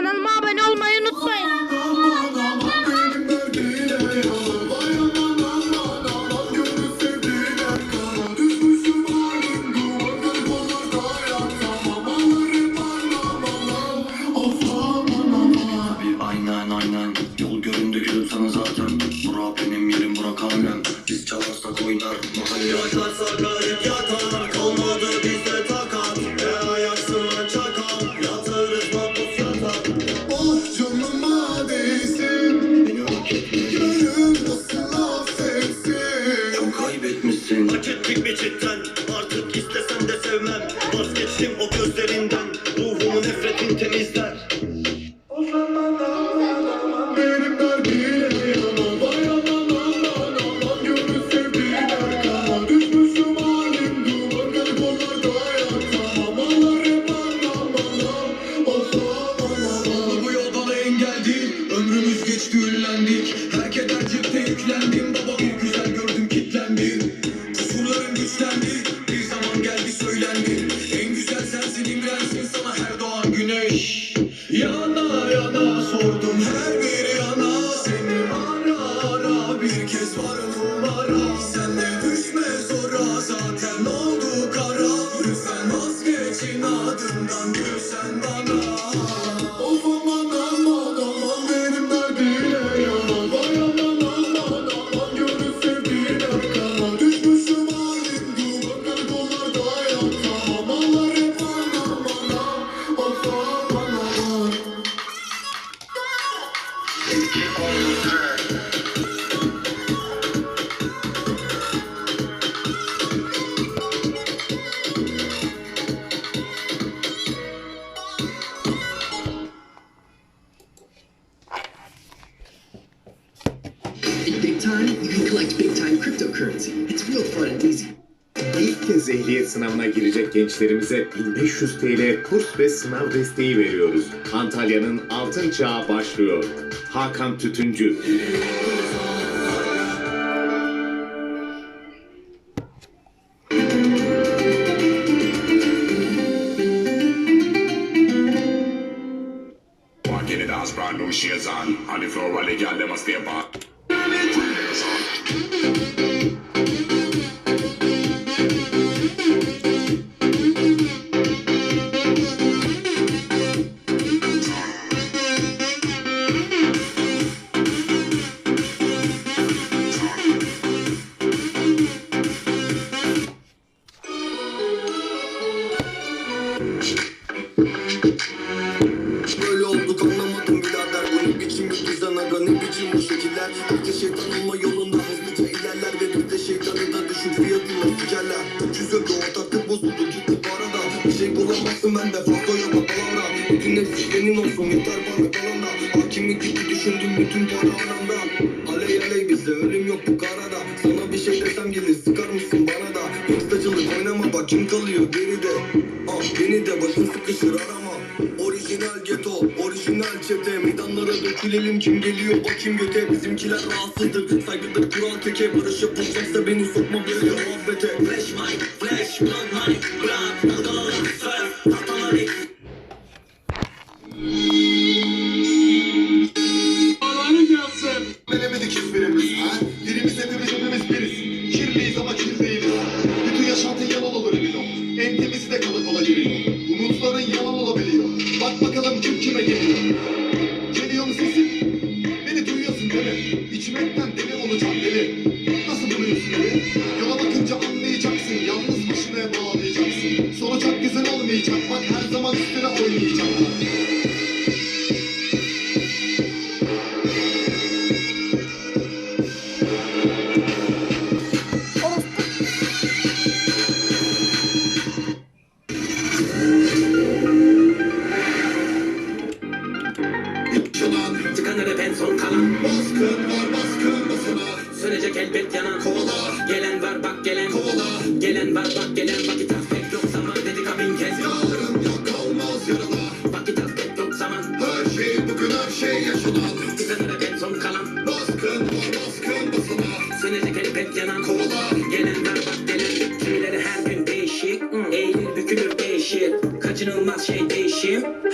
kanal Vazgeçtim o gözlerinden Ruhumu nefretin temizler İlk kez ehliyet sınavına girecek gençlerimize 1500 TL kurs ve sınav desteği veriyoruz. Antalya'nın altın çağı başlıyor. Hakan Tütüncü. Walking in the house, brand new shades on. On the Senin olsun yeter bana kalan da Hakimlik gibi düşündüm bütün para anamda Aley aley bize ölüm yok bu karada Sana bir şey desem gelir sıkar mısın bana da Instacılık oynama bak kim kalıyor geride Ah beni de başın sıkışır arama Orijinal geto, orijinal çete Meydanlara dökülelim kim geliyor bakayım göte Bizimkiler rahatsızdır, saygıdır kural teke Barış yapılacaksa beni sokma böyle muhabbete Flash mic, flash, blood mic, blood Dalgaları, surf, tahtaları Bilemedik üstüne oynayacaklar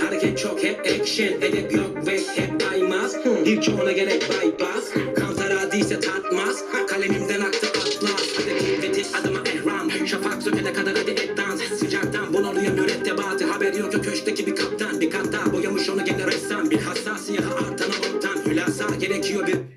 Hareket çok hep. Neşen edep yok ve hep aymaz. Birçoğuna gerek bypass. Kantara değilse tatmaz. Kalemimden aktı atlas. Kuvveti adıma ehram. Şafak sökene kadar hadi et dans. Sıcaktan bunalıyor mürettebatı. Haber yok ki köşkteki bir kaptan. Bir kat daha boyamış onu gene ressam. Bir hassa siyaha artana ortam. Hülasa gerekiyor bir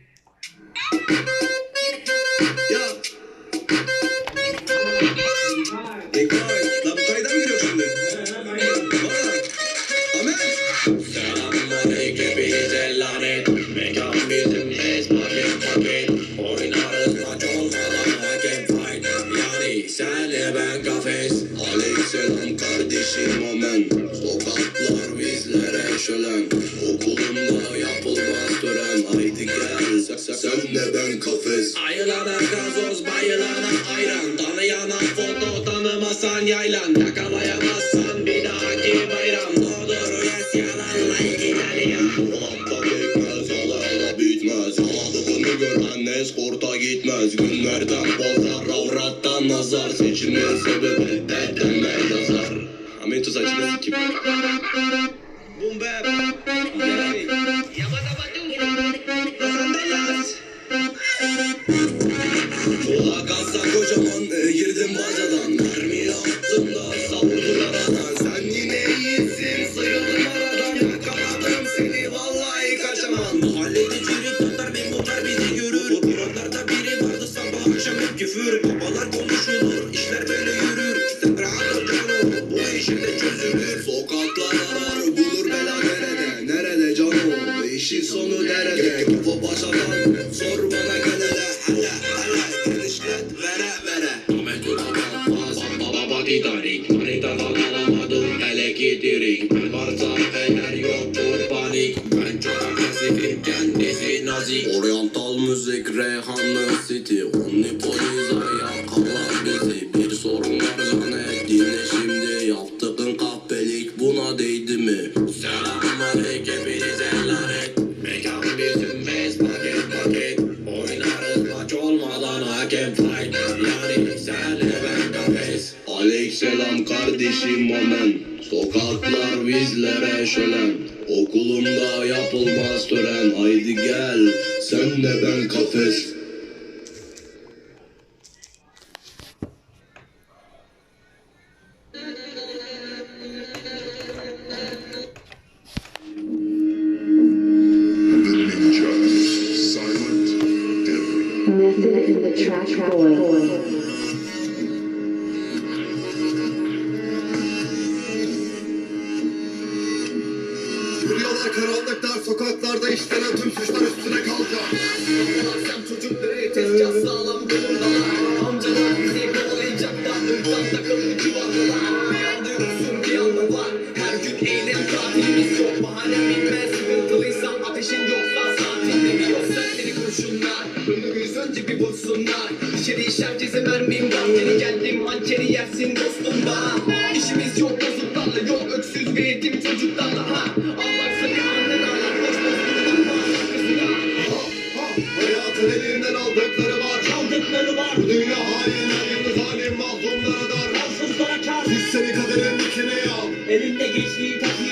Aleykümselam kardeşim amen Sokaklar bizlere şölen. Okulumda yapılmaz tören. Haydi gel sen, sen, sen de ben kafes. Ayılana gazoz bayılana ayran. Tanıyana foto tanımasan yaylan. Yakalayamazsan bir dahaki bayram. Doğdur yes yalanla gidelim Dolapta bekmez yalarla bitmez. Yaladıkını gören eskorta gitmez. Günlerden pazar avrattan nazar. Seçimin sebebi sensações desse tipo. Boom bap. De çözülür Sokaklar bulur bela nerede Nerede canım işin sonu nerede Kafa başadan sor bana gel hele hele Genişlet vere vere Ahmet Ulan Baba baba Titanic Manitadan alamadım hele getirik Ben varsa eğer yoktur panik Ben çok agresifim kendisi nazik Oriental müzik. Reyhanlı kardeşim amen Sokaklar bizlere şölen Okulumda yapılmaz tören Haydi gel senle ben kafes. Method in boy. Sokaklarda işlenen tüm suçlar üstüne kalacak Sen çocukları tezgah sağlam durumdalar Amcalar bizi kovalayacaklar Irktan takıldı civardalar. Bir anda yoksun bir anda var. Her gün eylem tatilimiz yok. Bahanem bilmez sıkıntılıysan Ateşin yoksa saatin demiyor Sertleri kurşunlar. Önümüz önce bir bulsunlar İçeri işer cezi mermim var Geri geldim. Hançeri yersin dostum bana İşimiz yok Elinde geçtiği taktiğine